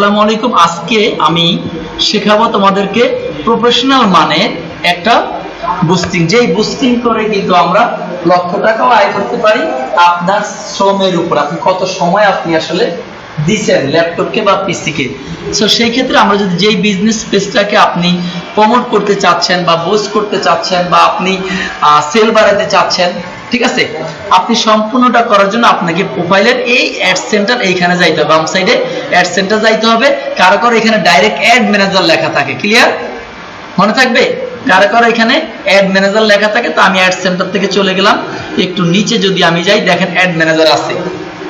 আসসালামু আলাইকুম। আজকে আমি শেখাবো তোমাদেরকে প্রফেশনাল মানে একটা বুস্টিং যেই বুস্টিং করে কিন্তু আমরা লক্ষ টাকাও আয় করতে পারি, আপনার শ্রমের উপর। আপনি কত সময় আপনি আসলে দিছেন ল্যাপটপকে বা পিসিকে সো সেই ক্ষেত্রে আমরা যদি যেই বিজনেস স্পেসটাকে আপনি প্রমোট করতে চাচ্ছেন বা বোস্ট করতে চাচ্ছেন বা আপনি সেল বাড়াতে চাচ্ছেন, ঠিক আছে? আপনি সম্পূর্ণটা করার জন্য আপনাকে প্রোফাইলের এই অ্যাড সেন্টার এইখানে যাইতে হবে, বাম সাইডে অ্যাড সেন্টার যাইতে হবে। কারও কারও এখানে ডাইরেক্ট অ্যাড ম্যানেজার লেখা থাকে ক্লিয়ার মনে থাকবে? কারও কারও এখানে অ্যাড ম্যানেজার লেখা থাকে, তো আমি অ্যাড সেন্টার থেকে চলে গেলাম। একটু নিচে যদি আমি যাই, দেখেন অ্যাড ম্যানেজার আছে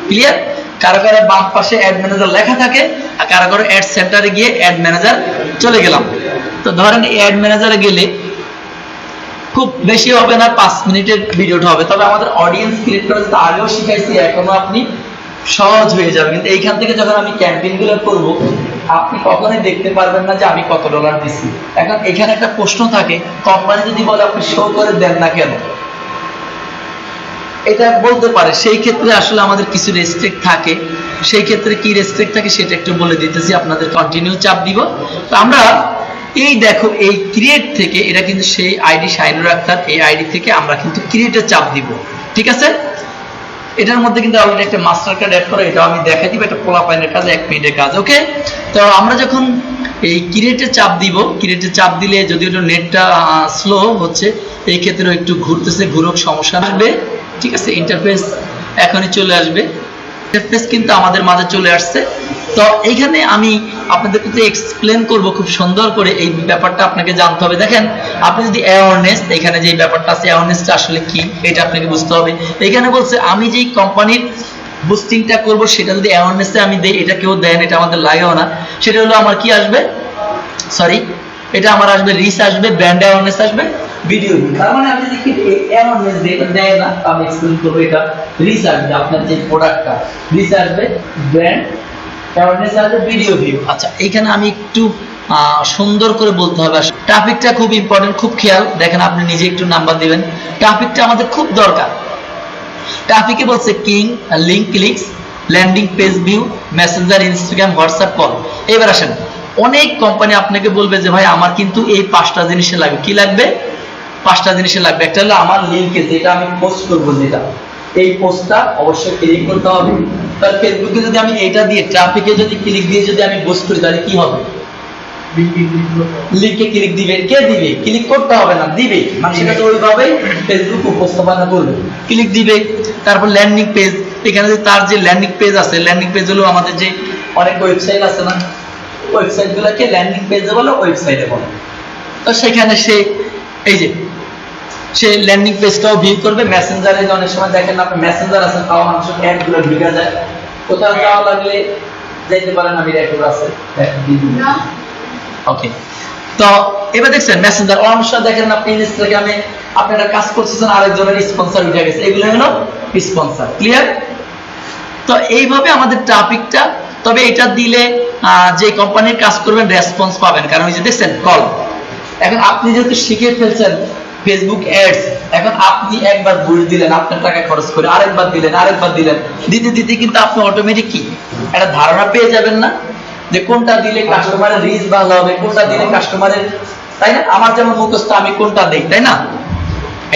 ক্লিয়ার কারও কারও বাম পাশে অ্যাড ম্যানেজার লেখা থাকে আর কারও কারও অ্যাড সেন্টারে গিয়ে অ্যাড ম্যানেজার চলে গেলাম। তো ধরেন অ্যাড ম্যানেজারে গেলে খুব বেশি হবে না, পাঁচ মিনিটের ভিডিওটা হবে। তবে আমাদের অডিয়েন্স ক্রিয়েট করা যেটা আগেও শিখাইছি, এখনও আপনি সহজ হয়ে যাবে। কিন্তু এইখান থেকে যখন আমি ক্যাম্পেইনগুলো করব, আপনি কখনোই দেখতে পারবেন না যে আমি কত ডলার দিছি। এখন এখানে একটা প্রশ্ন থাকে কোম্পানি যদি বলে আপনি শো করে দেন না কেন? এটা বলতে পারে, সেই ক্ষেত্রে আসলে আমাদের কিছু রেস্ট্রিক্ট থাকে। সেই ক্ষেত্রে কি রেস্ট্রিক্ট থাকে সেটা একটু বলে দিতেছি, আপনাদের কন্টিনিউ চাপ দিব। তো আমরা এই দেখো, এই ক্রিয়েট থেকে, এটা কিন্তু সেই আইডি শাইনুর আক্তার এই আইডি থেকে আমরা কিন্তু ক্রিয়েটে চাপ দিব। ঠিক আছে? এটার মধ্যে কিন্তু অলরেডি একটা মাস্টার কার্ড অ্যাড করা এটা আমি দেখাই দিব, এটা পোলা পাইনের কাজ, এক মিনিটের কাজ ওকে তো আমরা যখন এই ক্রিয়েটে চাপ দিব ক্রিয়েটে চাপ দিলে যদি নেটটা স্লো হচ্ছে, এই ক্ষেত্রে একটু ঘুরতেছে, ঘুরক, সমস্যা আসবে ঠিক আছে ইন্টারফেস এখনই চলে আসবে। ইন্টারফেস কিন্তু আমাদের মাঝে চলে আসছে। তো এইখানে আমি আপনাদের কাছে এক্সপ্লেন করব খুব সুন্দর করে এই ব্যাপারটা আপনাকে জানতে হবে। দেখেন, আপনি যদি অ্যাওয়ারনেস এখানে যে ব্যাপারটা আছে অ্যাওয়ারনেসটা আসলে কি, এটা আপনাকে বুঝতে হবে। এখানে বলছে, আমি যেই কোম্পানির বুস্টিংটা করব, সেটা যদি অ্যাওয়ারনেসে আমি দেই, এটা কেউ দেন এটা আমাদের লাগেও না। সেটা হলো, আমার কি আসবে? সরি এটা আমার আসবে রিস আসবে ব্র্যান্ড অ্যাওয়ারনেস আসবে ভিডিও তার মানে আমি যদি অ্যাওয়ারনেস দেয় না আমি এক্সপ্লেন করব এটা। রিস আসবে আপনার যে প্রোডাক্টটা রিস আসবে ব্র্যান্ড অ্যাওয়ারনেস আসবে ভিডিও ভিউ আচ্ছা এইখানে আমি একটু সুন্দর করে বলতে হবে। ট্রাফিকটা খুব ইম্পর্টেন্ট খুব খেয়াল। দেখেন আপনি নিজে একটু নাম্বার দিবেন। ট্রাফিকটা আমাদের খুব দরকার। ট্রাফিকে বলছে king link clicks landing page view Messenger Instagram WhatsApp call. এবার আসেন। অনেক কোম্পানি আপনাকে বলবে যে ভাই আমার কিন্তু এই পাঁচটা জিনিসে লাগবে। কি লাগবে? পাঁচটা জিনিসে লাগবে। একটা হলো আমার লিঙ্কে যেটা আমি পোস্ট করব যেটা এই পোস্টটা অবশ্যই ক্লিক করতে হবে। তার ফেসবুকে যদি আমি এটা দিয়ে ট্রাফিকে যদি ক্লিক দিয়ে যদি আমি পোস্ট করি তাহলে কি হবে? লিঙ্কে ক্লিক দিবে। কে দিবে? ক্লিক করতে হবে না দিবে। মানে সেটা তো ওইভাবে ফেসবুক উপস্থাপনা করবে। ক্লিক দিবে। তারপর ল্যান্ডিং পেজ এখানে যে তার যে ল্যান্ডিং পেজ আছে ল্যান্ডিং পেজ হলো আমাদের যে অনেক ওয়েবসাইট আছে না ওয়েবসাইট গুলোকে ল্যান্ডিং পেজে বলে ওয়েবসাইটে বলে। তো সেখানে সে এই যে সে ল্যান্ডিং পেজটাও ভিউ করবে। মেসেঞ্জারে অনেক সময় দেখেন আপনি মেসেঞ্জার আছে তাও মানুষের অ্যাডগুলো ঢুকে যায়। কোথাও যাওয়া লাগলে যাইতে পারেন আমি রেকর্ড আছে ওকে তো এবার দেখছেন মেসেঞ্জার অনেক সময় দেখেন আপনি ইনস্টাগ্রামে আপনি একটা কাজ করতেছেন আরেকজনের স্পন্সর উঠে গেছে। এগুলো হলো স্পন্সর ক্লিয়ার তো এইভাবে আমাদের ট্রাফিকটা তবে এটা দিলে যে কোম্পানির কাজ করবেন রেসপন্স পাবেন। কারণ ওই যে দেখছেন কল এখন আপনি যেহেতু শিখে ফেলছেন ফেসবুক অ্যাডস এখন আপনি একবার ঘুষ দিলেন, আপনার টাকা খরচ করে আরেকবার দিলেন আরেকবার দিলেন, দিতে দিতে কিন্তু আপনি অটোমেটিক কি? একটা ধারণা পেয়ে যাবেন না যে কোনটা দিলে কাস্টমারের রিচ ভালো হবে, কোনটা দিলে কাস্টমারের তাই না? আমার যেমন মুখস্থ, আমি কোনটা দেই, তাই না?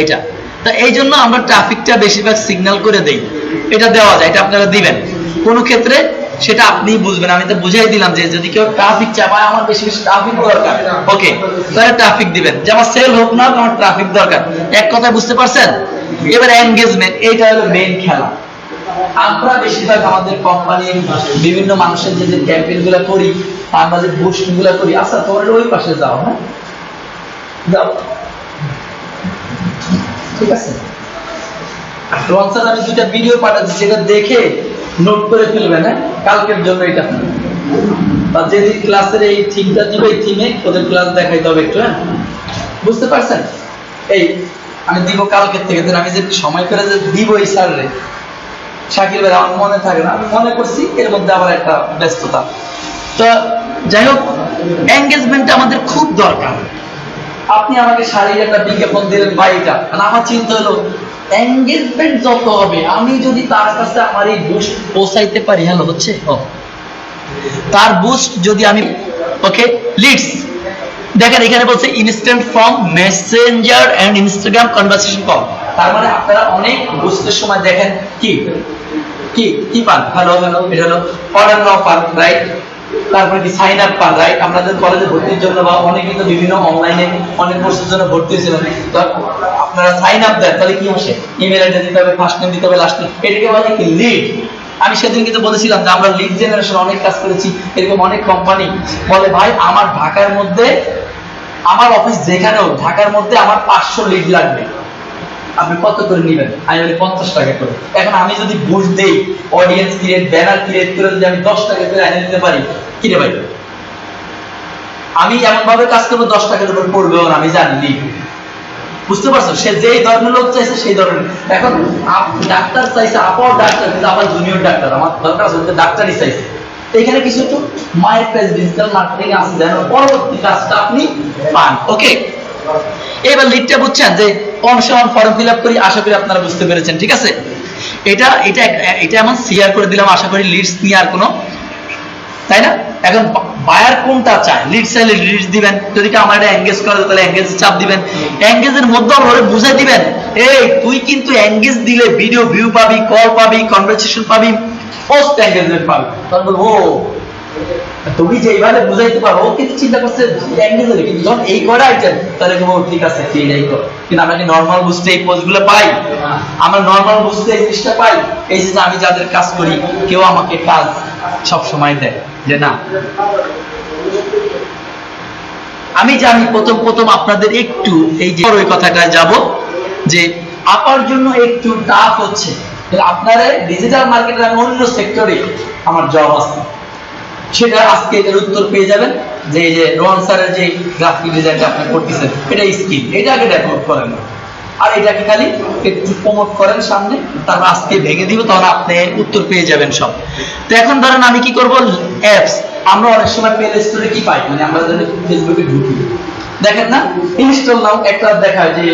এটা তো এই জন্য আমরা ট্রাফিকটা বেশিরভাগ সিগন্যাল করে দেই। এটা দেওয়া যায়, এটা আপনারা দিবেন। কোনো ক্ষেত্রে সেটা আপনি বুঝবেন। আমি তো বুঝাই দিলাম যে যদি কেউ ট্রাফিক চাপায়, আমার বেশি বেশি ট্রাফিক দরকার। ওকে তাহলে ট্রাফিক দিবেন। যে আমার সেল হোক না, আমার ট্রাফিক দরকার। এক কথায় বুঝতে পারছেন? এবার এনগেজমেন্ট এইটা হলো মেইন খেলা। আমরা বেশিরভাগ আমাদের কোম্পানির বিভিন্ন মানুষের যে যে ক্যাম্পেইনগুলো করি, আমরা যে বুস্টগুলো করি আচ্ছা তোমরা ওই পাশে যাও হ্যাঁ? যাও। ঠিক আছে? আমি দুইটা ভিডিও পাঠাচ্ছি, সেটা দেখে নোট করে ফেলবেন হ্যাঁ কালকের জন্য এটা বা যেদিন ক্লাসের এই থিমটা দিবে এই থিমে ওদের ক্লাস দেখাইতে হবে একটু হ্যাঁ? বুঝতে পারছেন? এই, আমি দিব কালকের থেকে আমি যে সময় করে যে দিব এই স্যাররে ভাই, আমার মনে থাকে না, আমি মনে করছি এর মধ্যে আবার একটা ব্যস্ততা। তো যাই হোক এঙ্গেজমেন্টটা আমাদের খুব দরকার। আপনি আমাকে শাড়ির একটা বিজ্ঞাপন দিলেন ভাই এটা আমার চিন্তা হলো এঙ্গেজমেন্ট যত হবে। আমি যদি তার কাছে আমার এই বুস্ট পৌঁছাইতে পারি, হ্যালো, হচ্ছে? তার বুস্ট যদি আমি ওকে লিডস দেখেন, এখানে বলছে instant form Messenger and Instagram conversation call তার মানে আপনারা অনেক বুস্টের সময় দেখেন কি? কি? কি পান? হ্যালো হ্যালো এটা হলো অর্ডার নাও পান রাইট তারপরে কি সাইন আপ পান রাইট আপনাদের কলেজে ভর্তির জন্য বা অনেকে তো বিভিন্ন অনলাইনে অনেক কোর্সের জন্য ভর্তি হয়েছিলেন তো আপনারা সাইন আপ দেন, তাহলে কি আসে? ইমেল আইডি দিতে হবে ফার্স্ট নেম দিতে হবে লাস্ট নেম এটাকে বলে কি লিড আমি সেদিন কিন্তু বলেছিলাম যে আমরা লিড জেনারেশন অনেক কাজ করেছি। এরকম অনেক কোম্পানি বলে, ভাই, আমার ঢাকার মধ্যে, আমার অফিস যেখানেও ঢাকার মধ্যে আমার পাঁচশো লিড লাগবে। আপনি কত করে নেবেন? আমি বলি, পঞ্চাশ টাকা করে। এখন আমি যদি বুঝ দেই অডিয়েন্স ক্রিয়েট ব্যানার ক্রিয়েট করে যদি আমি দশ টাকা করে এনে দিতে পারি কি রে ভাই? আমি এমন ভাবে কাজ করব, দশ টাকার উপর পড়বেও না আমি জানি বুঝতে পারছ? সে যেই ধরনের লোক চাইছে, সেই ধরনের এখন ডাক্তার চাইছে, আপার ডাক্তার, কিন্তু আবার জুনিয়র ডাক্তার। আমার দরকার আছে ডাক্তারই চাইছে। এখানে কিছু একটু মায়ের পেজ ডিজিটাল মার্কেটিং আছে, যেন পরবর্তী কাজটা আপনি পান। ওকে এবার লিডটা বুঝছেন যে কম সমান ফর্ম ফিল আপ করি, আশা করি আপনারা বুঝতে পেরেছেন, ঠিক আছে? এটা এটা এটা এমন শেয়ার করে দিলাম, আশা করি লিডস নিয়ে আর কোনো তাই না? এখন বায়ার কোনটা চায়? লিড চাইলে লিডস দিবেন। যদি কেউ আমার এটা এঙ্গেজ করে তাহলে এঙ্গেজ চাপ দিবেন। এঙ্গেজের মধ্যে আমরা বুঝাই দিবেন, এই, তুই কিন্তু এঙ্গেজ দিলে ভিডিও ভিউ পাবি কল পাবি কনভারসেশন পাবি পোস্ট এঙ্গেজমেন্ট পাবি। তখন বলব, ও, তুমি যে এইভাবে বুঝাইতে পারো, ও কিন্তু চিন্তা করছে এঙ্গেজ হবে কিন্তু যখন এই করে আইটেম তাহলে বলব, ঠিক আছে ঠিক এই কর কিন্তু আমরা কি নর্মাল বুঝতে এই পোস্টগুলো পাই? আমরা নর্মাল বুঝতে এই জিনিসটা পাই? এই যে আমি যাদের কাজ করি, কেউ আমাকে কাজ সব সময় দেয়। যে না। আমি জানি প্রথম প্রথম আপনাদের একটু এই যে ওই কথাটা যাব যে আপার জন্য একটু টাফ হচ্ছে। আপনারা ডিজিটাল মার্কেটের আমি অন্য সেক্টরে আমার জব আছে। সেটা আজকে এটার উত্তর পেয়ে যাবেন যে এই যে রোহন স্যারের যে গ্রাফিক ডিজাইনটা আপনি করতেছেন, এটা স্কিল এটা আগে ডেভেলপ করেন। আর এটাকে খালি একটু প্রমোট করেন সামনে তারপর আজকে ভেঙে দিব তখন আপনি উত্তর পেয়ে যাবেন সব। তো এখন ধরেন আমি কি করব? অ্যাপস আমরা অনেক সময় প্লে স্টোরে কি পাই? মানে আমরা যদি ফেসবুকে ঢুকি। দেখেন না? ইনস্টল নাও, একটা দেখায় যে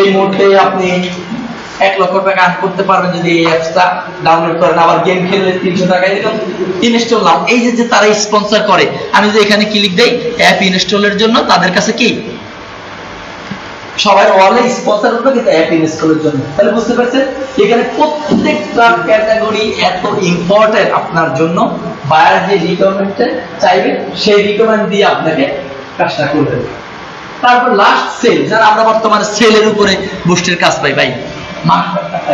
এই মুহূর্তে আপনি এক লক্ষ টাকা আর্ন করতে পারবেন যদি এই অ্যাপসটা ডাউনলোড করেন। আবার গেম খেললে তিনশো টাকায় দিলাম ইনস্টল নাও। এই যে তারা স্পন্সর করে, আমি যদি এখানে ক্লিক দেই অ্যাপ ইনস্টলের জন্য তাদের কাছে কি? সবাই ওয়ালে স্পন্সর করবে, কিন্তু অ্যাপ ইনস্টলের জন্য। তাহলে বুঝতে পারছেন? এখানে প্রত্যেকটা ক্যাটাগরি এত ইম্পর্টেন্ট আপনার জন্য। বায়ার যে রিকমেন্ডটা চাইবে, সেই রিকমেন্ড দিয়ে আপনাকে কাজটা করবে। তারপর লাস্ট সেল যারা আমরা বর্তমানে সেলের উপরে বুস্টের কাজ পাই, ভাই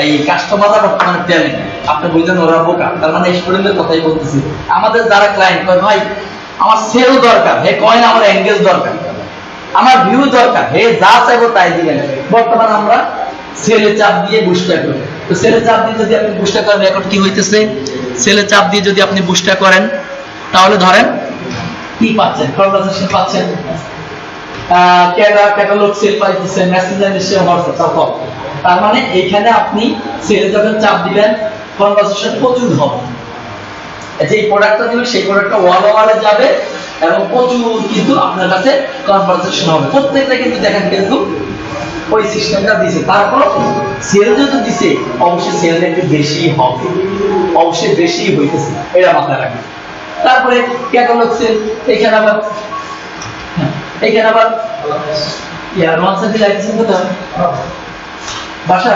এই কাস্টমাররা বর্তমানে ট্যালেন্ট আপনি বুঝলেন ওরা বোকা। তার মানে স্টুডেন্টের কথাই বলতেছি। আমাদের যারা ক্লায়েন্ট ভাই, আমার সেল দরকার। হে কয় না আমার এঙ্গেজ দরকার। আমার ভিউ দরকার। হে যা চাইব তাই দিবেন। বর্তমানে আমরা সেলে চাপ দিয়ে বুস্টার করি। তো সেলে চাপ দিয়ে যদি আপনি বুস্টার করেন, এখন কি হইতেছে? সেলে চাপ দিয়ে যদি আপনি বুস্টার করেন, তাহলে ধরেন, কি পাচ্ছেন? কনভারসেশন পাচ্ছেন? ক্যাটালগ সেল পাইতেছেন মেসেঞ্জার নিশ্চয়ই হোয়াটসঅ্যাপ তার মানে এইখানে আপনি সেলে যখন চাপ দিবেন কনভারসেশন প্রচুর হবে। যে প্রোডাক্টটা দিবেন সেই প্রোডাক্টটা ওয়াল ওয়ালে যাবে এবং প্রচুর কিন্তু আপনার কাছে কনভারসেশন হবে। প্রত্যেকটা কিন্তু দেখেন কিন্তু ওই সিস্টেমটা দিছে। তারপর সেল যেহেতু দিছে অবশ্যই সেলটা একটু বেশি হবে। অবশ্যই বেশি হইতেছে এটা মাথায় রাখবেন। তারপরে ক্যাটালগ সেল এখানে আবার হ্যাঁ, এখানে আবার ইয়া রনসান কি লাগছে কোথাও বাসা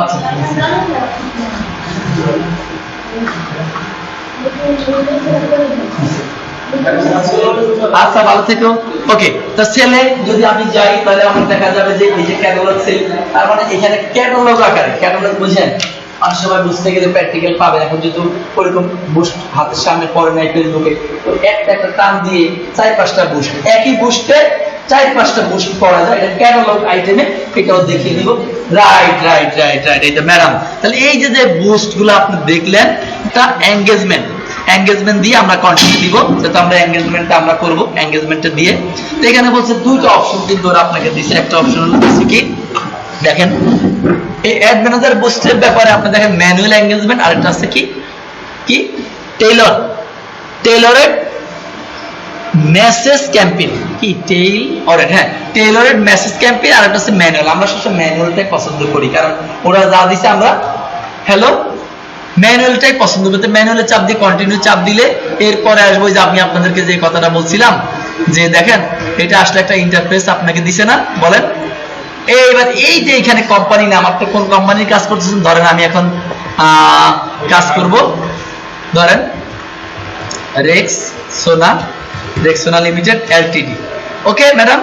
আচ্ছা। আচ্ছা ভালো থেকো। ওকে তো যদি আমি যাই, তাহলে আমার দেখা যাবে যে এই যে ক্যাটালগ সেল তার মানে এখানে ক্যাটালগ আকারে ক্যাটালগ বুঝেন? অনেক সময় বুঝতে গেলে প্র্যাকটিক্যাল পাবেন এখন যেহেতু ওরকম বুস্ট হাতের সামনে পড়ে নাই ফেসবুকে তো একটা একটা টান দিয়ে চার পাঁচটা বুস্ট একই বুস্টে চার পাঁচটা করা যায়, এটা ক্যাটালগ আইটেমে এটাও দেখিয়ে দিব। রাইট রাইট রাইট রাইট এটা ম্যাডাম তাহলে এই যে যে আপনি দেখলেন, এটা এঙ্গেজমেন্ট এঙ্গেজমেন্ট দিয়ে আমরা দিব। আমরা এঙ্গেজমেন্টটা আমরা এঙ্গেজমেন্টটা দিয়ে। তো এখানে বলছে দুটো অপশন কিন্তু ওরা আপনাকে একটা অপশন হলো কি, দেখেন, এই অ্যাড ম্যানেজার বুস্টের ব্যাপারে আপনি দেখেন ম্যানুয়াল এঙ্গেজমেন্ট আরেকটা আছে কি কি টেইলর টেইলরেড মেসেজ ক্যাম্পেইন কি টেইল অরেড হ্যাঁ টেইলরেড মেসেজ ক্যাম্পেইন আর একটা হচ্ছে ম্যানুয়াল আমরা সবসময় ম্যানুয়ালটাই পছন্দ করি, কারণ ওরা যা দিছে আমরা হ্যালো ম্যানুয়ালটাই পছন্দ করতে ম্যানুয়ালে চাপ দিয়ে কন্টিনিউ চাপ দিলে এরপরে আসব যে আমি আপনাদেরকে যে কথাটা বলছিলাম, যে দেখেন, এটা আসলে একটা ইন্টারফেস আপনাকে দিছে না, বলেন। এইবার এই যে এখানে কোম্পানি নাম আপনি কোন কোম্পানির কাজ করতেছেন? ধরেন আমি এখন কাজ করব। ধরেন Rexona Rexona limited LTD okay madam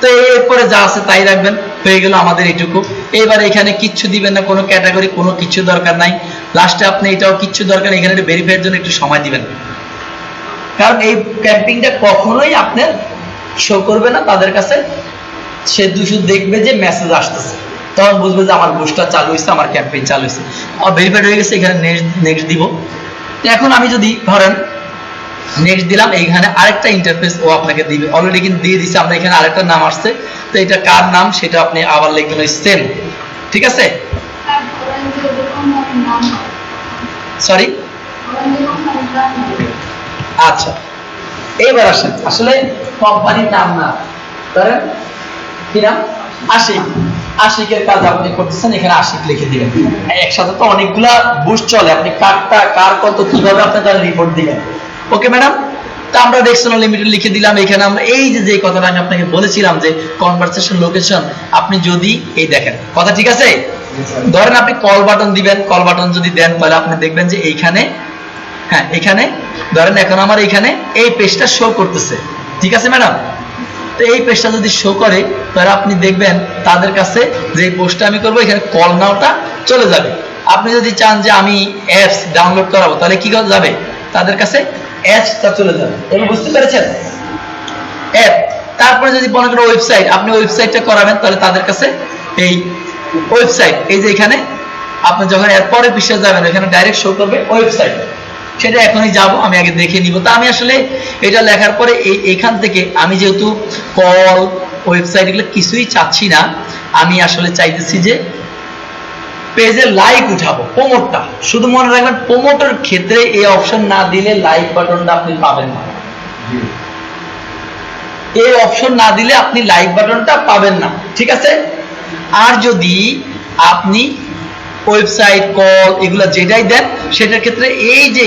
তো এরপরে যা আছে তাই রাখবেন। হয়ে গেল আমাদের এইটুকু। এবার এখানে কিচ্ছু দিবেন না, কোনো ক্যাটাগরি কোনো কিছু দরকার নাই। লাস্টে আপনি এটাও কিচ্ছু দরকার এখানে ভেরিফাইয়ের জন্য একটু সময় দিবেন। কারণ এই ক্যাম্পিংটা কখনোই আপনার শো করবে না, তাদের কাছে। সে দুশো দেখবে যে মেসেজ আসতেছে। তখন বুঝবে যে আমার বুস্টার চালু হয়েছে, আমার ক্যাম্পেইন চালু হয়েছে। ভেরিফাইড হয়ে গেছে, এখানে নেক্সট দিব। এখন আমি যদি ধরেন নেক্সট দিলাম, এইখানে আরেকটা ইন্টারফেস ও আপনাকে দিবে। অলরেডি কিন্তু দিয়ে দিছে আমরা এখানে আরেকটা নাম আসছে। তো এটা কার নাম, সেটা আপনি আবার লিখবেন ওই সেম ঠিক আছে? সরি আচ্ছা। এইবার আসেন। আসলে কোম্পানির নাম না। ধরেন, কি নাম? আশিক। আশিকের কাজ আপনি করতেছেন, এখানে আশিক লিখে দিবেন। একসাথে তো অনেকগুলা বুস্ট চলে। আপনি কারটা, কার কত, কীভাবে আপনি তার রিপোর্ট দিবেন? ওকে ম্যাডাম তা আমরা ডেক্সন লিমিটেড লিখে দিলাম এখানে আমরা এই যে যে কথাটা আমি আপনাকে বলেছিলাম যে কনভারসেশন লোকেশন আপনি যদি এই দেখেন কথা ঠিক আছে? ধরেন আপনি কল বাটন দিবেন কল বাটন যদি দেন তাহলে আপনি দেখবেন যে এইখানে হ্যাঁ এখানে ধরেন এখন আমার এখানে এই পেজটা শো করতেছে ঠিক আছে ম্যাডাম তো এই পেজটা যদি শো করে তাহলে আপনি দেখবেন তাদের কাছে যে পোস্টটা আমি করব এখানে কল নাওটা চলে যাবে। আপনি যদি চান যে আমি অ্যাপস ডাউনলোড করাবো তাহলে কি করা যাবে? তাদের কাছে যাবে। তারপরে যদি মনে ওয়েবসাইট আপনি ওয়েবসাইটটা করাবেন, তাহলে তাদের কাছে এই ওয়েবসাইট এই যে এখানে আপনি যখন এর পরে যাবেন, এখানে ডাইরেক্ট শো করবে ওয়েবসাইট সেটা এখনই যাব, আমি আগে দেখে নিব। তা আমি আসলে এটা লেখার পরে এই, এখান থেকে আমি যেহেতু কল ওয়েবসাইট কিছুই চাচ্ছি না, আমি আসলে চাইতেছি যে পেজে লাইক উঠাবো প্রমোটটা শুধু মনে রাখবেন প্রমোটের ক্ষেত্রে এই অপশন না দিলে লাইক বাটনটা আপনি পাবেন না। এই অপশন না দিলে আপনি লাইক বাটনটা পাবেন না। ঠিক আছে? আর যদি আপনি ওয়েবসাইট কল এগুলো যেটাই দেন সেটার ক্ষেত্রে এই যে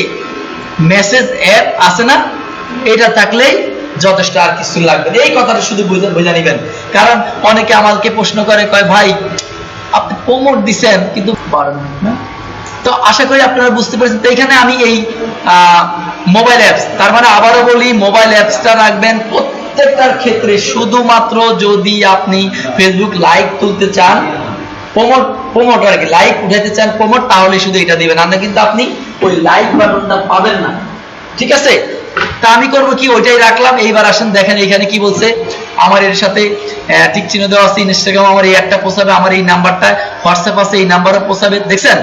মেসেজ অ্যাপ আছে না এটা থাকলেই যথেষ্ট আর কিছু লাগবে এই কথাটা শুধু বুঝে বুঝে নেবেন। কারণ অনেকে আমাকে প্রশ্ন করে কয় ভাই আপনি প্রমোট দিছেন, কিন্তু পারেন তো আশা করি আপনারা বুঝতে পেরেছেন। তো এখানে আমি এই মোবাইল অ্যাপস তার মানে আবারও বলি মোবাইল অ্যাপসটা রাখবেন প্রত্যেকটার ক্ষেত্রে। শুধুমাত্র যদি আপনি ফেসবুক লাইক তুলতে চান, প্রমোট প্রমোট আর কি লাইক উঠাতে চান, প্রমোট, তাহলে শুধু এটা দিবেন। না, কিন্তু আপনি ওই লাইক বাটনটা পাবেন না। ঠিক আছে? তা আমি করব কি? ওইটাই রাখলাম। এইবার আসেন, দেখেন এখানে কি বলছে। আমার এর সাথে টিক চিহ্ন দেওয়া আছে ইনস্টাগ্রাম আমার এই একটা পোষাবে আমার এই নাম্বারটা হোয়াটসঅ্যাপ আছে, এই নাম্বারও পোষাবে দেখছেন?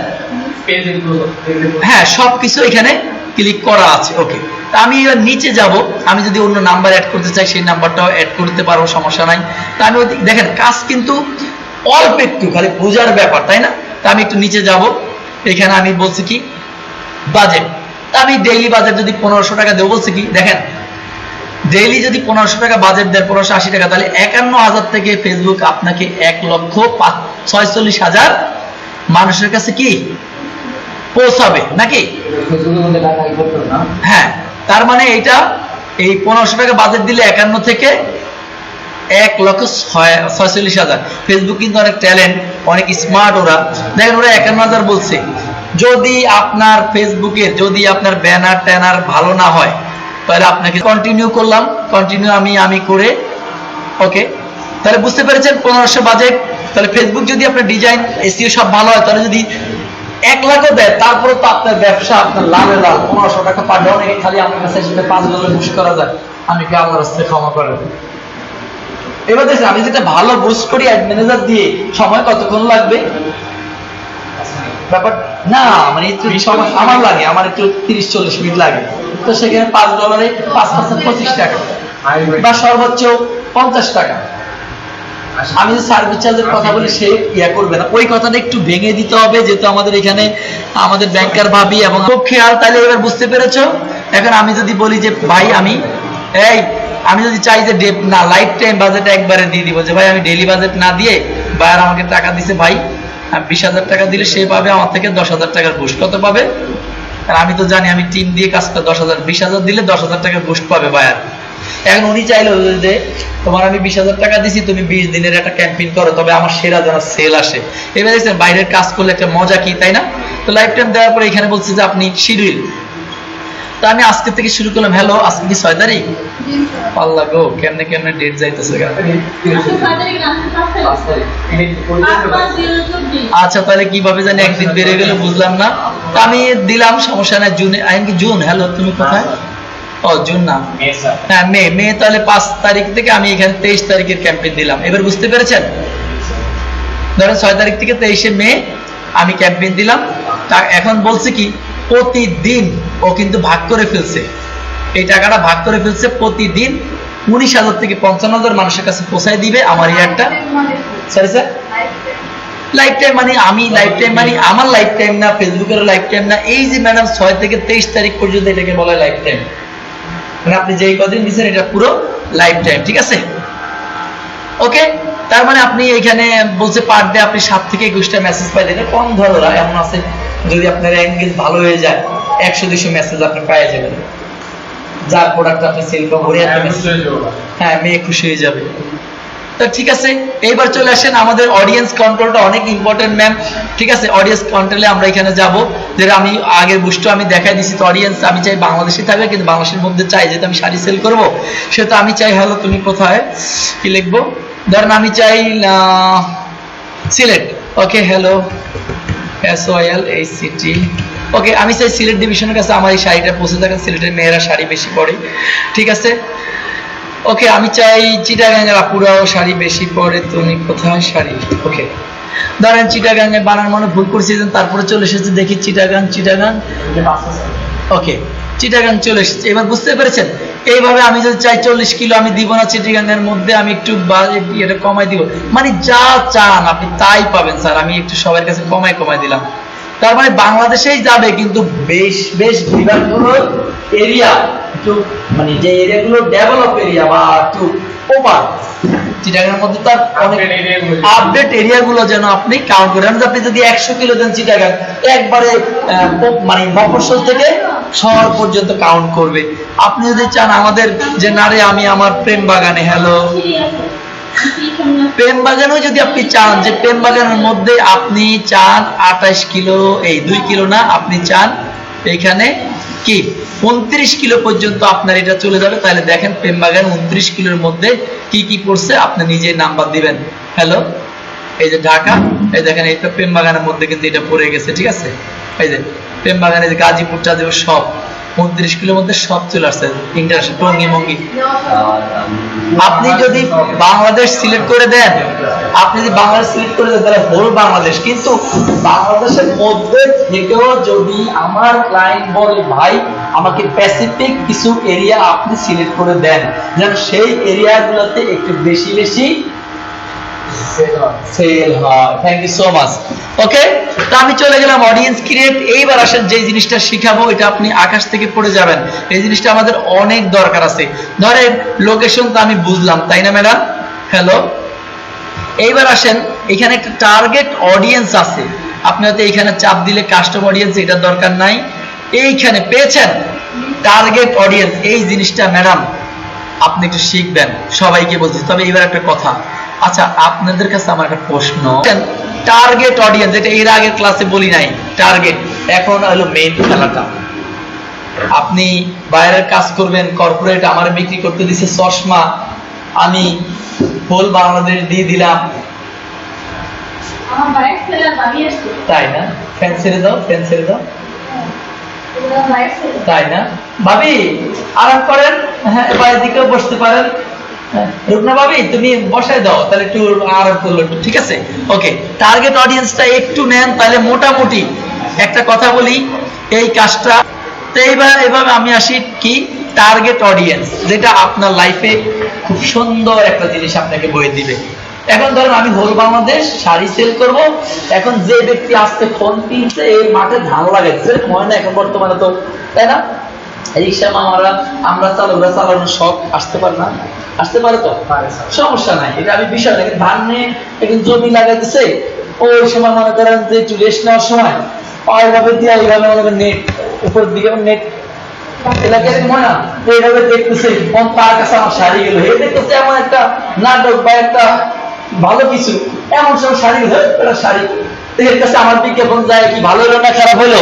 হ্যাঁ সবকিছু এখানে ক্লিক করা আছে ওকে তা আমি এবার নিচে যাব, আমি যদি অন্য নাম্বার অ্যাড করতে চাই, সেই নাম্বারটাও অ্যাড করতে পারব, সমস্যা নাই। তা আমি দেখেন, কাজ কিন্তু অল্প একটু, খালি বোঝার ব্যাপার, তাই না? তা আমি একটু নিচে যাব, এখানে আমি বলছি কি বাজেট আমি ডেইলি বাজেট যদি পনেরোশো টাকা দেবো, বলছি কি, দেখেন ডেইলি যদি পনেরোশো টাকা বাজেট দেন পনেরোশো আশি টাকা তাহলে একান্ন হাজার থেকে ফেসবুক আপনাকে এক লক্ষ ছয়চল্লিশ হাজার মানুষের কাছে কি? পৌঁছাবে নাকি? হ্যাঁ তার মানে এটা এই পনেরোশো টাকা বাজেট দিলে একান্ন থেকে এক লক্ষ ছয়- ছয়চল্লিশ হাজার। ফেসবুক কিন্তু অনেক ট্যালেন্ট অনেক স্মার্ট ওরা। দেখেন ওরা একান্ন হাজার বলছে। যদি আপনার ফেসবুকে যদি আপনার ব্যানার ট্যানার ভালো না হয় তাহলে আপনাকে কন্টিনিউ করলাম। কন্টিনিউ আমি আমি করে। ওকে তাহলে বুঝতে পেরেছেন পনেরোশো বাজেট তাহলে ফেসবুক যদি আপনার ডিজাইন এসিও সব ভালো হয়, তাহলে যদি এক লাখও দেয় তারপরে তো আপনার ব্যবসা, আপনার লালে লাল পনেরোশো টাকা পার অনেকে খালি আমার কাছে সেটা পাঁচ ডলার খুশি করা যায়। আমি কি আল্লাহর রাস্তায় ক্ষমা করেন এবার দেখছেন আমি যেটা ভালো বুস্ট করি অ্যাড ম্যানেজার দিয়ে, সময় কতক্ষণ লাগবে? ব্যাপার না মানে আমার লাগে আমার একটু তিরিশ চল্লিশ মিনিট লাগে। তো সেখানে পাঁচ ডলারে পাঁচ পার্সেন্ট পঁচিশ টাকা। বা সর্বোচ্চ পঞ্চাশ টাকা। আমি যে সার্ভিস চার্জের কথা বলি সে ইয়া করবে না। ওই কথাটা একটু ভেঙে দিতে হবে যেহেতু আমাদের এখানে আমাদের ব্যাংকার ভাবি এবং খুব খেয়াল তাহলে এবার বুঝতে পেরেছ? এখন আমি যদি বলি যে ভাই আমি এই আমি যদি চাই যে না লাইফ টাইম বাজেট একবারে দিয়ে দিব যে ভাই আমি ডেলি বাজেট না দিয়ে ভাই আর আমাকে টাকা দিছে ভাই আমি বিশ হাজার টাকা দিলে সে পাবে আমার থেকে দশ হাজার টাকার ঘুষ কত পাবে? আর আমি তো জানি, আমি টিম দিয়ে কাজটা দশ হাজার, বিশ হাজার দিলে দশ হাজার টাকা ঘুষ পাবে বায়ার এখন উনি চাইলো যে, তোমার আমি বিশ হাজার টাকা দিছি, তুমি বিশ দিনের একটা ক্যাম্পেইন করো, তবে আমার সেরা যেন সেল আসে। এবার দেখছেন, বাইরের কাজ করলে একটা মজা কি, তাই না? তো লাইফ টাইম দেওয়ার পরে এখানে বলছে যে, আপনি শিডিউল তো আমি আজকে থেকে শুরু করলাম। হ্যালো আজকে কি ছয় তারিখ? পাল্লা গো কেমনে কেমনে ডেট যাইতেছে আচ্ছা তাহলে কীভাবে জানি একদিন বেড়ে গেল বুঝলাম না। আমি দিলাম সমস্যা নাই জুনে আইন কি জুন হ্যালো তুমি কোথায়? ও জুন না। হ্যাঁ মে মে তাহলে পাঁচ তারিখ থেকে আমি এখানে তেইশ তারিখের ক্যাম্পেইন দিলাম। এবার বুঝতে পেরেছেন? ধরেন ছয় তারিখ থেকে তেইশে মে আমি ক্যাম্পেইন দিলাম। তা এখন বলছে কি প্রতিদিন ও কিন্তু ভাগ করে ফেলছে। এই টাকাটা ভাগ করে ফেলছে প্রতিদিন উনিশ হাজার থেকে পঞ্চান্ন হাজার মানুষের কাছে পৌঁছায় দিবে আমার ইয়ারটা সরি স্যার লাইফ টাইম মানে আমি লাইফ টাইম মানে আমার লাইফ টাইম না ফেসবুকের লাইফ টাইম না, এই যে ম্যাডাম ছয় থেকে তেইশ তারিখ পর্যন্ত এটাকে বলা লাইফ টাইম মানে আপনি যেই কদিন দিচ্ছেন এটা পুরো লাইফ টাইম ঠিক আছে? ওকে তার মানে আপনি এখানে বলছে পার ডে আপনি সাত থেকে একুশটা মেসেজ পাইলেন এটা কম ধরো এমন আছে যদি আপনার এঙ্গেজ ভালো হয়ে যায় একশো দুশো মেসেজ আপনি পাই যাবেন। যার প্রোডাক্ট আপনি সেল করবেন হ্যাঁ মেয়ে খুশি হয়ে যাবে। তো ঠিক আছে? এইবার চলে আসেন আমাদের অডিয়েন্স কন্ট্রোলটা অনেক ইম্পর্টেন্ট ম্যাম ঠিক আছে? অডিয়েন্স কন্ট্রোলে আমরা এখানে যাব। যেটা আমি আগের বুস্ট আমি দেখাই দিছি তো অডিয়েন্স আমি চাই বাংলাদেশে থাকবে, কিন্তু বাংলাদেশের মধ্যে চাই, যেহেতু আমি শাড়ি সেল করব। সেটা আমি চাই, হ্যালো, তুমি কোথায়? কি লিখব? ধরেন আমি চাই Sylhet. Okay, hello S O L এই সিটি ওকে, আমি চাই সিলেট ডিভিশনের কাছে আমার এই শাড়িটা পৌঁছে থাকেন সিলেটের মেয়েরা শাড়ি বেশি পরে। ঠিক আছে? ওকে আমি চাই চিটাগাঙ্গের আপুরাও শাড়ি বেশি পরে তুমি কোথায় শাড়ি? ওকে ধরেন চিটাগাঙ্গে বানান মানে ভুল করছি তারপরে চলে এসেছে, দেখি চিটাগাং চিটাগাং। ওকে চিটাগাং চলে এসেছে। এবার বুঝতে পেরেছেন? এইভাবে আমি যদি চাই চল্লিশ কিলো, আমি দিব না চিটাগাঙ্গের মধ্যে, আমি একটু এটা কমাই দিব। মানে যা চান, আপনি তাই পাবেন, স্যার। আমি একটু সবার কাছে কমাই কমাই দিলাম। তার মানে বাংলাদেশেই যাবে, কিন্তু বেশ বেশ বিভাগগুলো এরিয়া একটু মানে যে এরিয়াগুলো ডেভেলপ এরিয়া বা চিটাগাংয়ের মধ্যে তার অনেক আপডেট এরিয়াগুলো যেন আপনি কাউন্ট করেন। আপনি যদি একশো কিলো দেন চিটাগাং একবারে মানে মফস্বল থেকে শহর পর্যন্ত কাউন্ট করবে। আপনি যদি চান আমাদের যে নারে আমি আমার প্রেম বাগানে হ্যালো প্রেম বাগানেও যদি আপনি চান যে প্রেম বাগানের মধ্যে আপনি চান আঠাশ কিলো এই দুই কিলো না আপনি চান এইখানে কি? উনত্রিশ কিলো পর্যন্ত আপনার এটা চলে যাবে। তাহলে দেখেন প্রেম বাগান উনত্রিশ কিলোর মধ্যে কি কি পড়ছে, আপনি নিজেই নাম্বার দিবেন। হ্যালো এই যে ঢাকা, এই দেখেন, এই তো প্রেম বাগানের মধ্যে কিন্তু এটা পড়ে গেছে, ঠিক আছে? এই যে প্রেম বাগানে যে গাজীপুর টাজীপুর সব। উনত্রিশ কিলোর মধ্যে সব চলে আসছে ইন্টারন্যাশনাল টঙ্গি মঙ্গি। আপনি যদি বাংলাদেশ সিলেক্ট করে দেন, আপনি যদি বাংলাদেশ সিলেক্ট করে দেন, তাহলে হোল বাংলাদেশ। কিন্তু বাংলাদেশের মধ্যে থেকেও যদি আমার ক্লায়েন্ট বলে, ভাই, আমাকে প্যাসিফিক কিছু এরিয়া আপনি সিলেক্ট করে দেন। যেন সেই এরিয়াগুলোতে একটু বেশি বেশি সেল হয় thank you so much okay তো আমি চলে গেলাম অডিয়েন্স ক্রিয়েট এইবার আসেন যে জিনিসটা শিখাবো, এটা আপনি আকাশ থেকে পড়ে যাবেন। এই জিনিসটা আমাদের অনেক দরকার আছে। ধরেন লোকেশন তো আমি বুঝলাম, তাই না ম্যাডাম? হ্যালো এইবার আসেন, এখানে একটা টার্গেট অডিয়েন্স আছে। আপনি হয়তো চাপ দিলে কাস্টম অডিয়েন্স এটার দরকার নাই। এইখানে পেয়েছেন টার্গেট অডিয়েন্স এই জিনিসটা ম্যাডাম, আপনি একটু শিখবেন। সবাইকে বলছি, তবে এবার একটা কথা। আচ্ছা আপনাদের কাছে আমার একটা প্রশ্ন। টার্গেট অডিয়েন্স এটা এর আগের ক্লাসে বলি নাই টার্গেট এখন হলো মেইন খেলাটা। আপনি বাইরের কাজ করবেন কর্পোরেট আমার বিক্রি করতে দিছে চশমা আমি হোল বাংলাদেশ দিয়ে দিলাম। তাই না? ফ্যান ছেড়ে দাও ফ্যান ছেড়ে দাও। ছেলে তাই না? ভাবি আরাম করেন। হ্যাঁ বাইরের দিকেও বসতে পারেন। হ্যাঁ, রুকনা ভাবি, তুমি বসায় দাও, তাহলে একটু আরাম করল একটু, ঠিক আছে? ওকে টার্গেট অডিয়েন্সটা একটু নেন, তাহলে মোটামুটি একটা কথা বলি, এই কাজটা। তো এইবার এভাবে আমি আসি কি? টার্গেট অডিয়েন্স যেটা আপনার লাইফে খুব সুন্দর একটা জিনিস আপনাকে বয়ে দিবে। এখন ধরুন আমি হোল বাংলাদেশ, শাড়ি সেল করব। এখন যে ব্যক্তি আসতে ফোন কিনছে, এই মাঠে ধান লাগাচ্ছে। হয় না এখন বর্তমানে তো, তাই না? রিক্সা মামারা আমরা চালকরা চালানোর শখ আসতে পারে না? আসতে পারে তো? সমস্যা নাই এটা আমি বিষয় না ধান নিয়ে এখন জমি লাগাইতেছে ওই সময় মনে করেন যে একটু রেস্ট নেওয়ার সময় এইভাবে দিয়ে এইভাবে মনে করেন নেট উপর দিকে নেট এলাকায় না এইভাবে দেখতেছে কোন তার কাছে আমার শাড়ি গেল। এই দেখতেছে এমন একটা নাটক বা একটা ভালো কিছু এমন সব শাড়ি গেল এটা শাড়ি। এর কাছে আমার বিজ্ঞাপন যায় কি ভালো হলো না খারাপ হলো?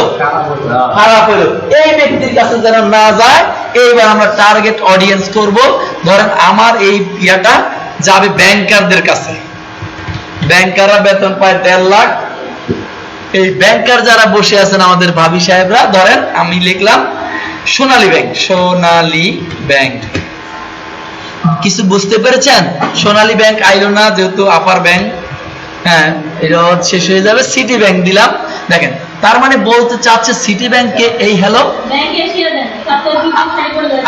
খারাপ হলো। এই ব্যক্তির কাছে যেন না যায় এইবার আমরা টার্গেট অডিয়েন্স করব। ধরেন আমার এই ইয়াটা যাবে ব্যাংকারদের কাছে। ব্যাংকাররা বেতন পায় দেড় লাখ। এই ব্যাংকার যারা বসে আছেন আমাদের ভাবি সাহেবরা ধরেন আমি লিখলাম সোনালী ব্যাংক সোনালী ব্যাংক কিছু বুঝতে পেরেছেন? সোনালী ব্যাংক আইলো না যেহেতু আপার ব্যাংক হ্যাঁ। এটা শেষ হয়ে যাবে সিটি ব্যাংক দিলাম। দেখেন তার মানে বলতে চাচ্ছে সিটি ব্যাংকে এই হ্যালো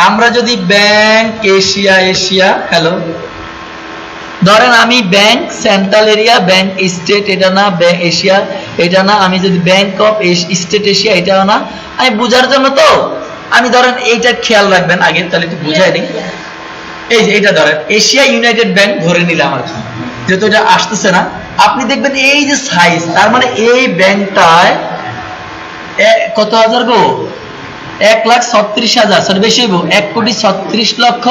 আমরা যদি ব্যাংক এশিয়া এশিয়া হ্যালো ধরেন আমি bank central area bank state এটা না ব্যাংক এশিয়া এটা না আমি যদি ব্যাংক অফ স্টেট এশিয়া এটাও না আমি বোঝার জন্য তো আমি ধরেন এইটা খেয়াল রাখবেন আগে তাহলে একটু বুঝাই দিই। এই যে এটা ধরেন এশিয়া ইউনাইটেড ব্যাংক ধরে নিলাম আর কি। যেহেতু এটা আসতেছে না আপনি দেখবেন এই যে সাইজ তার মানে এই ব্যাংকটায় কত হাজার গো? এক লাখ ছত্রিশ হাজার সরি বেশি হইব। এক কোটি ছত্রিশ লক্ষ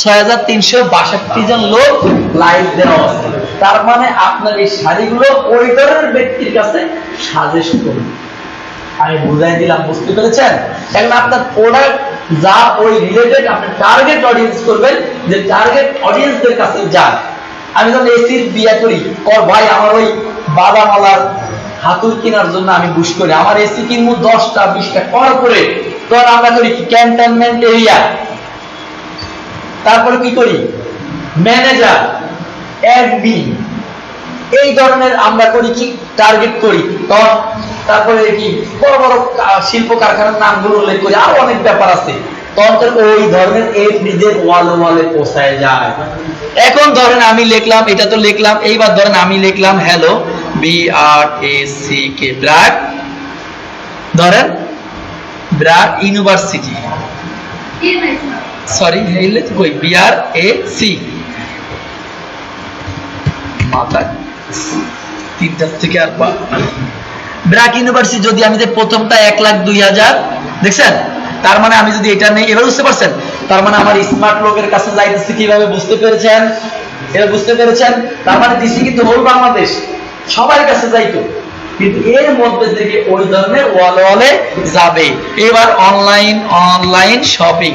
ছয় হাজার তিনশো বাষট্টি জন লোক লাইভ দেওয়া আছে। তার মানে আপনার এই শাড়িগুলো ওই ধরনের ব্যক্তির কাছে সাজেস্ট করুন। আমি বুঝাই দিলাম, বুঝতে পেরেছেন? এখন আপনার প্রোডাক্ট যা ওই রিলেটেড আপনি টার্গেট অডিয়েন্স করবেন, যে টার্গেট অডিয়েন্সদের কাছে যান। আমি যখন এসির বিয়া করি, কর ভাই, আমার ওই বাদামালার হাতুর কেনার জন্য আমি বুশ করি। আমার এসি কিনবো দশটা, বিশটা কর্পোরেট তখন আমরা করি ক্যান্টনমেন্ট এরিয়া তারপরে কি করি? ম্যানেজার অ্যাডবি এই ধরনের আমরা করি কি টার্গেট করি। তখন তারপরে কি, বড় বড় শিল্প কারখানার নামগুলো উল্লেখ করি। আরও অনেক ব্যাপার আছে। তখন ওই ধরনের এই নিজের ওয়ালে ওয়ালে পৌঁছায় যায়। এখন ধরেন আমি লিখলাম, এটা তো লিখলাম, এইবার ধরেন আমি লিখলাম hello B R A C K BRAC ধরেন ব্র্যাক ইউনিভার্সিটি সরি হেলে কই বি আর এ সি মাথা তিনটার থেকে আর পা ব্র্যাক ইউনিভার্সিটি যদি আমি যে প্রথমটা এক লাখ দুই হাজার, দেখছেন? তার মানে আমি যদি এটা নেই, এবার বুঝতে পারছেন? তার মানে আমার স্মার্ট লোকের কাছে যাইতেছে কীভাবে বুঝতে পেরেছেন? এবার বুঝতে পেরেছেন? তার মানে দিছি কিন্তু হোল বাংলাদেশ। সবার কাছে যাইতো। কিন্তু এর মধ্যে থেকে ওই ধরনের ওয়ালে ওয়ালে যাবে। এবার অনলাইন অনলাইন শপিং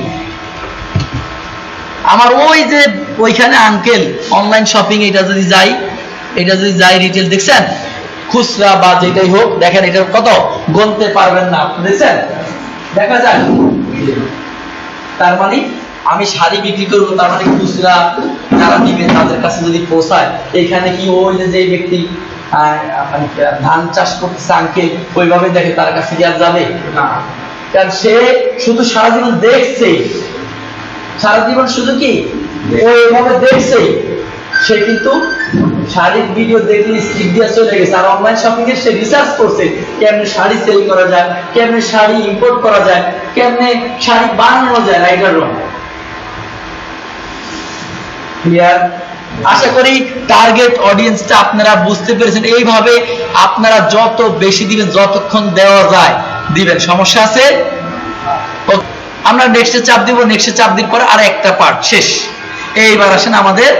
আমার ওই যে ওইখানে আঙ্কেল অনলাইন শপিং এটা যদি যাই, এটা যদি যাই রিটেল দেখছেন? খুচরা বা যেটাই হোক, দেখেন এটা কত? গুনতে পারবেন না আপনি দেখছেন? দেখা যায় তার মানে আমি শাড়ি বিক্রি করব তার মানে খুচরা যারা নিবে তাদের কাছে যদি পৌঁছায় এখানে কি ওই যে ব্যক্তি মানে ধান চাষ করতেছে আঙ্কেল ওইভাবে দেখে তার কাছে কি আর যাবে? না। কারণ সে শুধু সারা জীবন দেখছে। সারা জীবন শুধু কি? ও এভাবে দেখছে। সে কিন্তু শাড়ির ভিডিও দেখলে স্কিপ দিয়ে চলে গেছে, আর অনলাইন শপিং এ সে রিসার্চ করছে কেমনে শাড়ি সেল করা যায়, কেমনে শাড়ি ইম্পোর্ট করা যায়, কেমনে শাড়ি বানানো যায় রাইটার রং। ক্লিয়ার আশা করি টার্গেট অডিয়েন্সটা আপনারা বুঝতে পেরেছেন। এইভাবে আপনারা যত বেশি দিবেন, যতক্ষণ দেওয়া যায়, দিবেন। সমস্যা আছে? আমরা নেক্সটে চাপ দিব নেক্সটে চাপ দিব পরে আর একটা পার্ট শেষ। এইবার আসেন আমাদের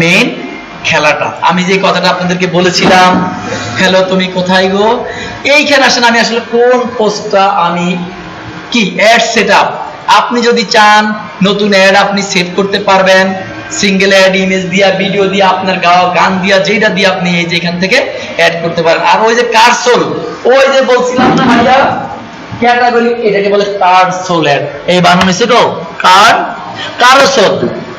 মেইন খেলাটা। আমি যে কথাটা আপনাদেরকে বলেছিলাম, হ্যালো, তুমি কোথায় গো? এইখানে আসেন, আমি আসলে কোন পোস্টটা আমি কি? অ্যাড সেট আপনি যদি চান নতুন অ্যাড আপনি সেট করতে পারবেন সিঙ্গেল অ্যাড ইমেজ দিয়া ভিডিও দিয়া, আপনার গাওয়া গান দিয়া যেটা দিয়ে আপনি এই যে এখান থেকে অ্যাড করতে পারেন। আর ওই যে কারসোল ওই যে বলছিলাম না ভাইয়া ক্যাটাগরি এটাকে বলে কার্ড সোল অ্যাড এই বানানো হয়েছে তো কার কারও সোল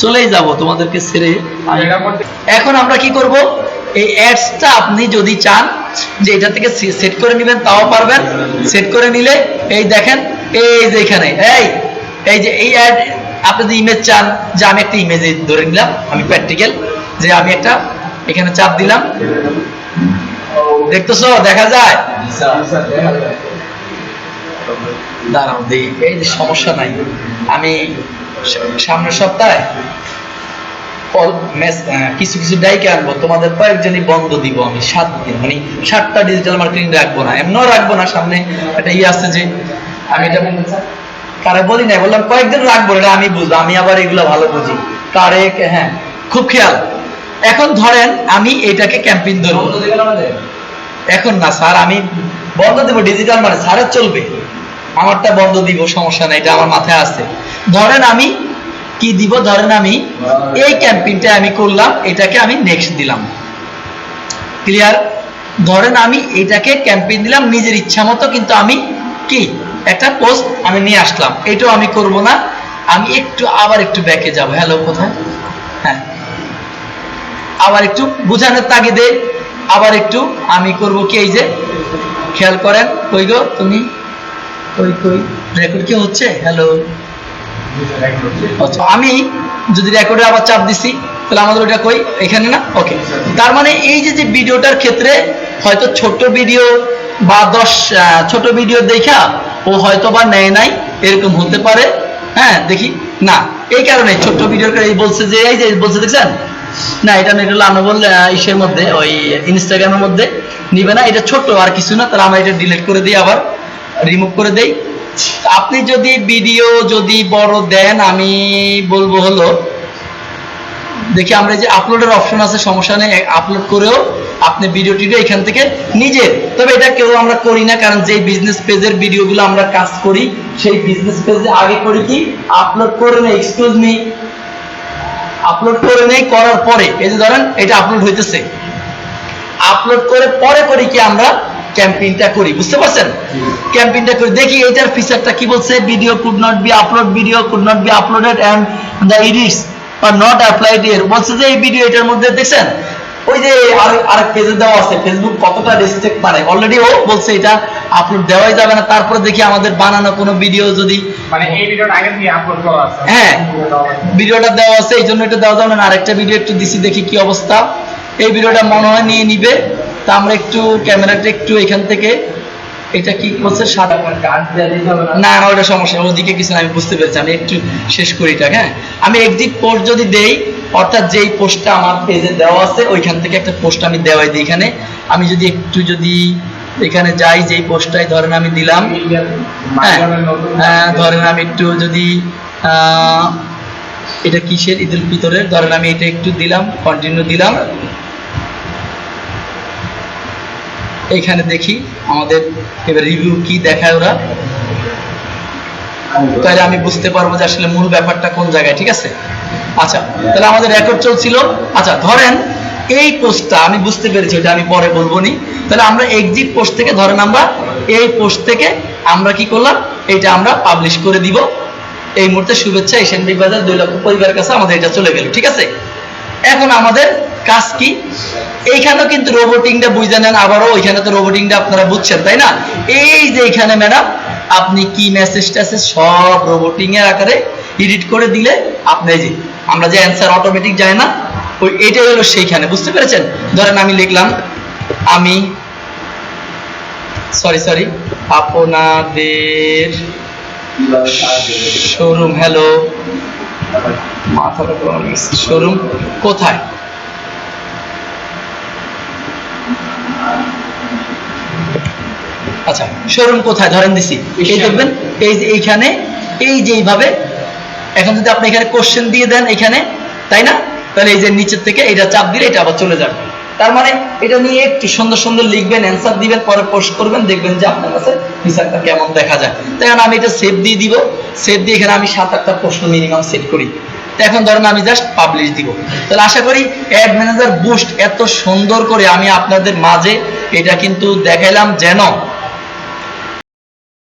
চলেই যাব তোমাদেরকে ছেড়ে। এখন আমরা কি করব? এই অ্যাডসটা আপনি যদি চান যে এটা থেকে সেট করে নেবেন তাও পারবেন। সেট করে নিলে এই দেখেন এই যে এখানে এই এই যে এই অ্যাড আপনি যদি ইমেজ চান যে আমি একটা ইমেজ ধরে নিলাম আমি প্র্যাকটিক্যাল যে আমি একটা এখানে চাপ দিলাম। দেখতেছো? দেখা যায়? দাঁড়াও দিই এই যে সমস্যা নাই। আমি সামনের সপ্তাহে কিছু কিছু ডাইকে আনব। তোমাদের কয়েকজনই বন্ধ দিব আমি সাত দিন। মানে সাতটা ডিজিটাল মার্কেটিং রাখব না। এমনও রাখব না সামনে একটা ইয়ে আছে যে আমি এটা কারে বলি না বললাম কয়েকদিন রাখব এটা আমি বুঝব। আমি আবার এগুলো ভালো বুঝি। কারে হ্যাঁ খুব খেয়াল। এখন ধরেন আমি এটাকে ক্যাম্পেইন ধরবো। এখন না স্যার আমি বন্ধ দেবো ডিজিটাল মানে স্যারের চলবে। আমারটা বন্ধ দিব, সমস্যা নাই, এটা আমার মাথায় আছে। ধরেন আমি কি দিব? ধরেন আমি এই ক্যাম্পেইনটা আমি করলাম, এটাকে আমি নেক্সট দিলাম। ক্লিয়ার ধরেন আমি এটাকে ক্যাম্পেইন দিলাম, নিজের ইচ্ছা মতো, কিন্তু আমি কি? একটা পোস্ট আমি নিয়ে আসলাম। এটাও আমি করব না, আমি একটু, আবার একটু ব্যাকে যাব। হ্যালো কোথায়? হ্যাঁ। আবার একটু বোঝানোর তাগিদে, আবার একটু আমি করব কি এই যে? খেয়াল করেন? কই গো তুমি? কই কই? রেকর্ড কি হচ্ছে? হ্যালো আচ্ছা আমি যদি রেকর্ডে আবার চাপ দিছি, তাহলে আমাদের ওটা কই? এখানে না? ওকে তার মানে এই যে যে ভিডিওটার ক্ষেত্রে হয়তো ছোট ভিডিও বা দশ ছোট ভিডিও দেখা ও হয়তো বা নেয় নাই, এরকম হতে পারে। হ্যাঁ দেখি। না, এই কারণে ছোট্ট ভিডিওর এই বলছে যে, এই যে বলছে, দেখছেন? না, এটা এটা আনবল ইসের মধ্যে, ওই ইনস্টাগ্রামের মধ্যে নিবে না, এটা ছোট আর কিছু না, তাহলে আমরা এটা ডিলিট করে দিই আবার। রিমুভ করে দেই। আপনি যদি ভিডিও যদি বড় দেন, আমি বলব হলো, দেখি আমরা যে আপলোডের অপশন আছে, সমস্যা নেই আপলোড করেও আপনি ভিডিও টিডিও এখান থেকে নিজের। তবে এটা কেউ আমরা করি না, কারণ যে বিজনেস পেজের ভিডিওগুলো আমরা কাজ করি, সেই বিজনেস পেজে আগে করি কি? আপলোড করে নেই এক্সকিউজ মি আপলোড করে নেই, করার পরে, এই যে ধরেন, এটা আপলোড হইতেছে। আপলোড করে পরে করি কি আমরা? ক্যাম্পেইনটা করি বুঝতে পারছেন? ক্যাম্পেইনটা করি। দেখি এটার ফিচারটা কি বলছে? Video could not be upload video could not be uploaded and the edits are not applied এর বলছে যে এই ভিডিও এটার মধ্যে দেখছেন? ওই যে আর আরেক পেজে দেওয়া আছে। ফেসবুক কতটা রেস্ট্রিক্ট মানে অলরেডি ও বলছে এটা আপলোড দেওয়াই যাবে না। তারপরে দেখি আমাদের বানানো কোনো ভিডিও যদি মানে এই ভিডিওটা আগে থেকে আপলোড করা আছে। হ্যাঁ ভিডিওটা দেওয়া আছে এই জন্য এটা দেওয়া যাবে না। আরেকটা ভিডিও একটু দিছি দেখি কি অবস্থা। এই ভিডিওটা মনে হয় নিয়ে নিবে। তা আমরা একটু ক্যামেরাটা একটু এখান থেকে এটা কি করছে? সাদা না? না ওটা সমস্যা ওদিকে কিছু না, আমি বুঝতে পেরেছি। আমি একটু শেষ করি এটা হ্যাঁ? আমি এক্সিট পোস্ট যদি দেই অর্থাৎ যেই পোস্টটা আমার পেজে দেওয়া আছে ওইখান থেকে একটা পোস্ট আমি দেওয়াই দিই এখানে। আমি যদি একটু যদি এখানে যাই যেই পোস্টটাই ধরেন আমি দিলাম হ্যাঁ হ্যাঁ, ধরেন আমি একটু যদি আহ, এটা কিসের? ঈদুল ফিতরের ধরেন আমি এটা একটু দিলাম কন্টিনিউ দিলাম। এইখানে দেখি আমাদের এবার রিভিউ কি দেখায় ওরা। তাহলে আমি বুঝতে পারব যে আসলে মূল ব্যাপারটা কোন জায়গায়, ঠিক আছে? আচ্ছা তাহলে আমাদের রেকর্ড চলছিল। আচ্ছা ধরেন এই পোস্টটা আমি বুঝতে পেরেছি ওটা আমি পরে বলব নি তাহলে আমরা এক্সিট পোস্ট থেকে, ধরেন আমরা এই পোস্ট থেকে আমরা কি করলাম? এটা আমরা পাবলিশ করে দিব। এই মুহূর্তে শুভেচ্ছা, এশিয়ান বিগ বাজার, দুই লক্ষ পরিবারের কাছে আমাদের এটা চলে গেল, ঠিক আছে? এখন আমাদের কাজ কি? এইখানেও কিন্তু রোবোটিংটা বুঝে নেন, আবারও ওইখানে তো রোবোটিংটা আপনারা বুঝছেন, তাই না? এই যে এখানে ম্যাডাম আপনি কি মেসেজ টেসেজ সব রোবোটিং এর আকারে এডিট করে দিলে আপনি যে, আমরা যে অ্যান্সার অটোমেটিক যায় না, ওই এটাই হলো সেইখানে, বুঝতে পেরেছেন? ধরেন আমি লিখলাম, আমি সরি সরি আপনাদের শোরুম হ্যালো শোরুম কোথায়? আচ্ছা শোরুম কোথায়? ধরেন দিছি। এই দেখবেন এই যে এইখানে এই যে এইভাবে এখন যদি আপনি এখানে কোশ্চেন দিয়ে দেন এখানে তাই না? তাহলে এই যে নিচের থেকে এটা চাপ দিলে এটা আবার চলে যাবে। তার মানে এটা নিয়ে একটু সুন্দর সুন্দর লিখবেন অ্যান্সার দিবেন পরে পোস্ট করবেন দেখবেন যে আপনার কাছে ফিচারটা কেমন দেখা যায়। তাই আমি এটা সেভ দিয়ে দিব। সেভ দিয়ে এখানে আমি সাত আটটা প্রশ্ন মিনিমাম সেট করি। তো এখন ধরেন আমি জাস্ট পাবলিশ দিব। তাহলে আশা করি অ্যাড ম্যানেজার বুস্ট এত সুন্দর করে আমি আপনাদের মাঝে এটা কিন্তু দেখাইলাম যেন